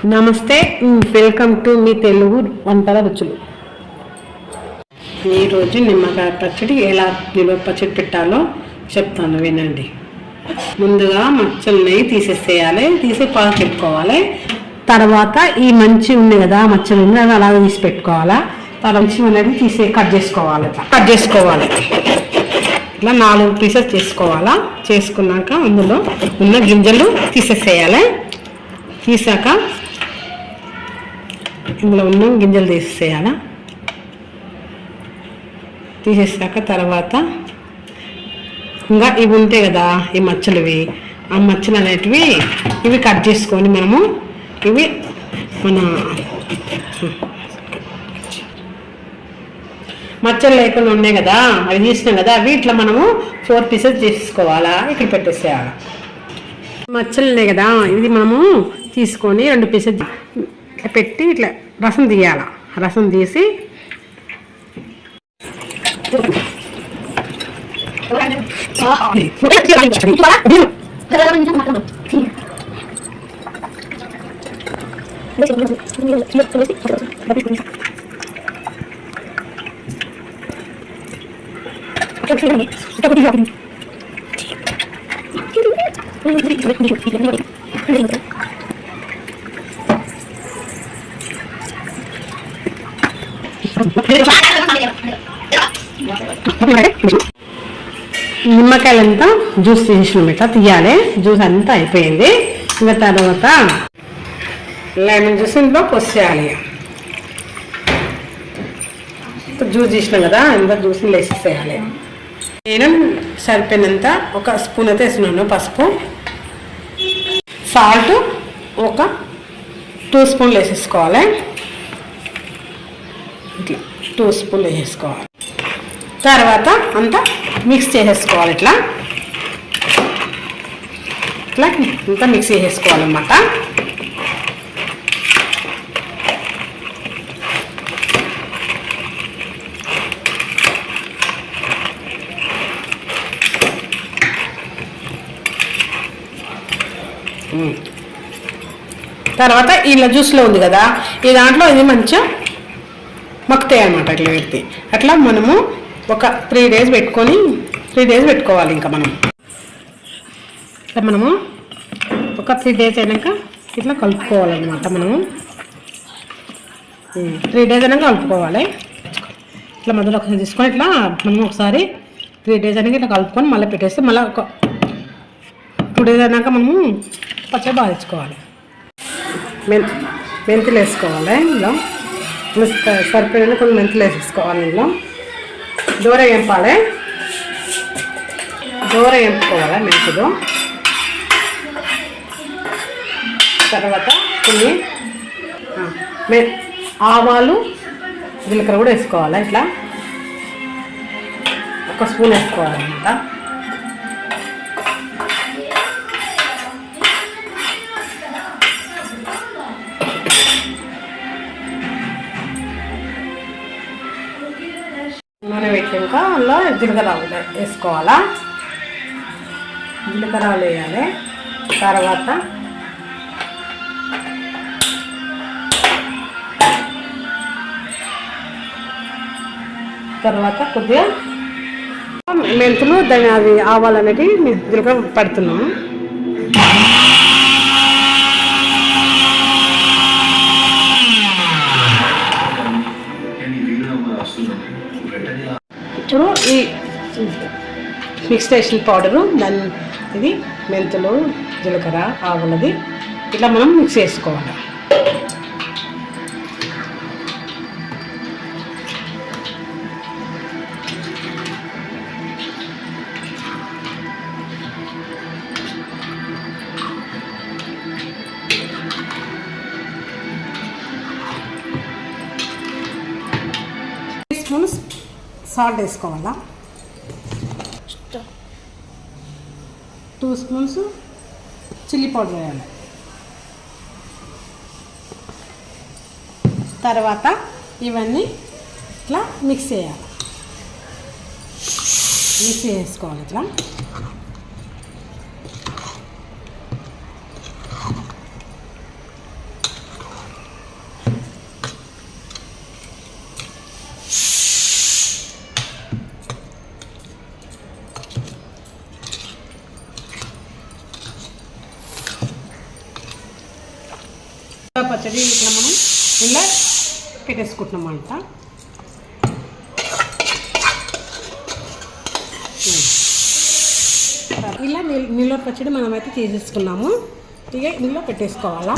నమస్తే welcome to me Telugu వంటల రుచులు. ఈరోజు నిమ్మకాయ పచ్చడి ఎలా నిలువ పచ్చడి పెట్టాలో చెప్తాను వినండి. ముందుగా మచ్చల్ని తీసేసేయాలి తీసి పాలు పెట్టుకోవాలి. తర్వాత ఈ మంచి ఉంది కదా మచ్చలు ఉంది అది అలాగే తీసి పెట్టుకోవాలా? తర్వాత మంచి అనేది తీసి కట్ చేసుకోవాలి కట్ చేసుకోవాలి. ఇట్లా నాలుగు పీసెస్ చేసుకోవాలా? చేసుకున్నాక అందులో ఉన్న గింజలు తీసేసేయాలి. తీసాక ఇందులో ఉన్న గింజలు తీసేయాలా తీసేసాక తర్వాత ఇంకా ఇవి ఉంటాయి కదా ఈ మచ్చలువి. ఆ మచ్చలు అనేటివి ఇవి కట్ చేసుకొని మనము ఇవి మన మచ్చలు లేకుండా ఉన్నాయి కదా అవి తీసినాం కదా అవి ఇట్లా మనము ఫోర్ పీసెస్ చేసుకోవాలా ఇక్కడ పెట్టేసేయాలి. మచ్చలు ఉన్నాయి కదా ఇది మనము తీసుకొని రెండు పీసెస్ పెట్టి ఇట్లా రసం తీయాల? రసం తీసి నిమ్మకాయలంతా జ్యూస్ తీసినాం ఇట్లా తీయాలి. జ్యూస్ అంతా అయిపోయింది. ఇంకా తర్వాత లెమన్ జ్యూస్ ఇంట్లో పొసేయాలి. జ్యూస్ తీసినాం కదా ఇందులో జ్యూస్ వేసేసేయాలి. నేను సరిపోయినంత ఒక స్పూన్ అయితే వేసినాను పసుపు. సాల్ట్ ఒక టూ స్పూన్లు వేసేసుకోవాలి. టూ స్పూన్లు వేసుకోవాలి తర్వాత అంతా మిక్స్ చేసేసుకోవాలి ఇట్లా. ఇట్లా అంతా మిక్స్ చేసేసుకోవాలన్నమాట. తర్వాత ఇలా జ్యూస్లో ఉంది కదా ఈ దాంట్లో ఇది మంచిగా మక్కుతాయి అనమాట అట్లా పెడితే అట్లా మనము ఒక త్రీ డేస్ పెట్టుకొని త్రీ డేస్ పెట్టుకోవాలి ఇంకా మనం. ఇట్లా మనము ఒక త్రీ డేస్ అయినాక ఇట్లా కలుపుకోవాలన్నమాట మనము. త్రీ డేస్ అయినాక కలుపుకోవాలి. ఇట్లా మధ్యలో ఒకసారి తీసుకొని ఇట్లా మనం ఒకసారి త్రీ డేస్ అయినాక ఇట్లా కలుపుకొని మళ్ళీ పెట్టేస్తే మళ్ళీ ఒక టూ డేస్ అయినాక మనము పచ్చడి బాధించుకోవాలి మెంతులు వేసుకోవాలి ఇందులో. సరిపోయిన కొన్ని మెంతులు వేసేసుకోవాలి ఇందులో. దూర వేంపాలి దూర వేంపుకోవాలి మెంతులు. తర్వాత కొన్ని మే ఆవాలు జీలకర్ర కూడా వేసుకోవాలి ఇట్లా? ఒక స్పూన్ వేసుకోవాలన్నమాట. పెట్టాక అందులో జీలకర్ర వేసుకోవాలా? జీలకర్రలు వేయాలి. తర్వాత తర్వాత కొద్దిగా మెంతులు దాని అది ఆవాలు అనేటివి జీలకర్ర పడుతున్నాము. మిక్స్ పౌడరు దాని ఇది మెంతులు జీలకర్ర ఆవులది. ఇట్లా మనం మిక్స్ చేసుకోవాలి. స్పూన్ సాల్ట్ వేసుకోవాలా? టూ స్పూన్స్ చిల్లీ పౌడర్ వేయాలి. తర్వాత ఇవన్నీ ఇట్లా మిక్స్ చేయాలి. మిక్స్ చేసుకోవాలి ఇట్లా. పచ్చడి ఇట్లా మనం ఇలా పెట్టేసుకుంటున్నాం అంట. ఇలా నిల్వ పచ్చడి మనమైతే తీసేసుకున్నాము ఇక ఇందులో పెట్టేసుకోవాలా.